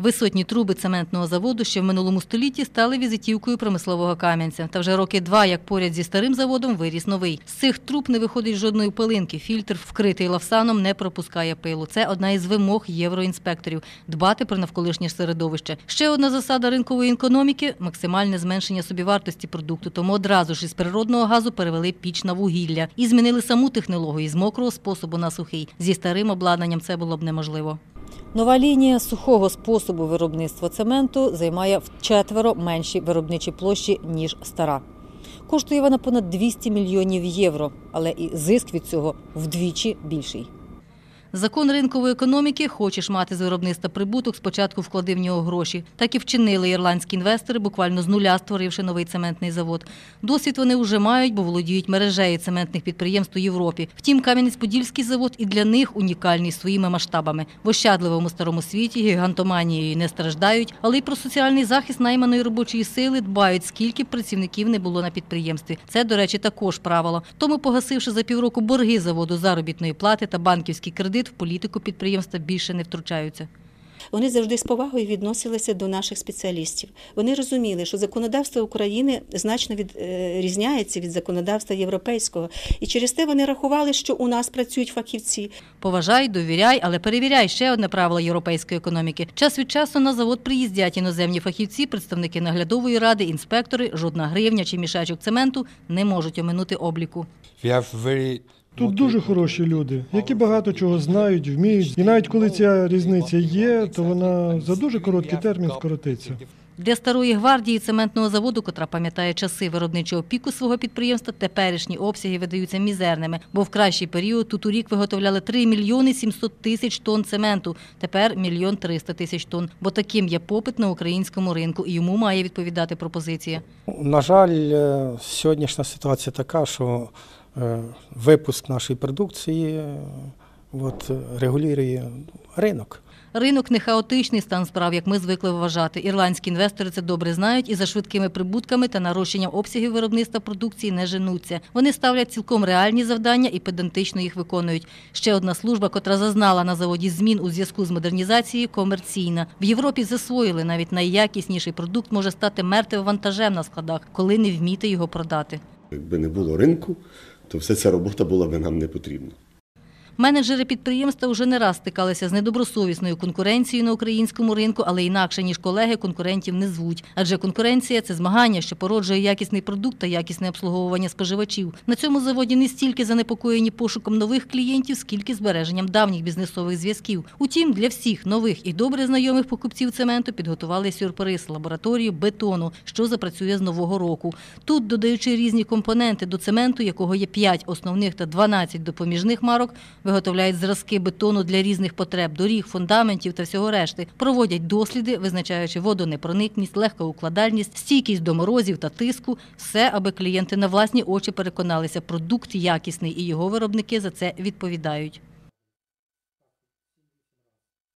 Висотні труби цементного заводу ще в минулому столітті стали візитівкою промислового кам'янця. Та вже роки два, як поряд зі старим заводом, виріс новий. З цих труб не виходить жодної пилинки. Фільтр, вкритий лавсаном, не пропускає пилу. Це одна із вимог євроінспекторів дбати про навколишнє середовище. Ще одна засада ринкової економіки максимальне зменшення собівартості продукту. Тому одразу ж із природного газу перевели піч на вугілля і змінили саму технологію з мокрого способу на сухий. Зі старим обладнанням це було б неможливо. Нова лінія сухого способу виробництва цементу займає вчетверо менші виробничі площі, ніж стара. Коштує вона понад 200 мільйонів євро, але і зиск від цього вдвічі більший. Закон ринкової економіки хочеш мати з виробництва прибуток, спочатку вклади в нього гроші. Так і вчинили ірландські інвестори, буквально з нуля створивши новий цементний завод. Досвід вони вже мають, бо володіють мережею цементних підприємств у Європі. Втім, Кам'янець-Подільський завод і для них унікальний своїми масштабами. В ощадливому старому світі гігантоманією не страждають, але й про соціальний захист найманої робочої сили дбають, скільки б працівників не було на підприємстві. Це, до речі, також правило. Тому, погасивши за півроку борги заводу заробітної плати та банківський кредит, в політику підприємства більше не втручаються. Вони завжди з повагою відносилися до наших спеціалістів. Вони розуміли, що законодавство України значно відрізняється від законодавства європейського, і через те вони рахували, що у нас працюють фахівці. Поважай, довіряй, але перевіряй ще одне правило європейської економіки. Час від часу на завод приїздять іноземні фахівці, представники наглядової ради, інспектори. Жодна гривня чи мішачок цементу не можуть оминути обліку. Тут дуже хороші люди, які багато чого знають, вміють. І навіть коли ця різниця є, то вона за дуже короткий термін скоротиться. Для старої гвардії цементного заводу, котра пам'ятає часи виробничого піку свого підприємства, теперішні обсяги видаються мізерними, бо в кращий період тут у рік виготовляли 3 мільйони 700 тисяч тонн цементу, тепер мільйон 300 тисяч тонн. Бо таким є попит на українському ринку, і йому має відповідати пропозиція. На жаль, е, сьогоднішня ситуація така, що випуск нашої продукції е, от, регулює ринок. Ринок не хаотичний стан справ, як ми звикли вважати. Ірландські інвестори це добре знають і за швидкими прибутками та нарощенням обсягів виробництва продукції не женуться. Вони ставлять цілком реальні завдання і педантично їх виконують. Ще одна служба, котра зазнала на заводі змін у зв'язку з модернізацією, комерційна. В Європі засвоїли навіть найякісніший продукт може стати мертвим вантажем на складах, коли не вміти його продати. Якби не було ринку, то вся ця робота була би нам не потрібна. Менеджери підприємства вже не раз стикалися з недобросовісною конкуренцією на українському ринку, але інакше ніж колеги конкурентів не звуть. Адже конкуренція це змагання, що породжує якісний продукт та якісне обслуговування споживачів. На цьому заводі не стільки занепокоєні пошуком нових клієнтів, скільки збереженням давніх бізнесових зв'язків. Утім, для всіх нових і добре знайомих покупців цементу підготували сюрприз лабораторію бетону, що запрацює з нового року. Тут, додаючи різні компоненти до цементу, якого є 5 основних та 12 допоміжних марок, виготовляють зразки бетону для різних потреб, доріг, фундаментів та всього решти. Проводять досліди, визначаючи водонепроникність, легкоукладальність, стійкість до морозів та тиску. Все, аби клієнти на власні очі переконалися, продукт якісний і його виробники за це відповідають.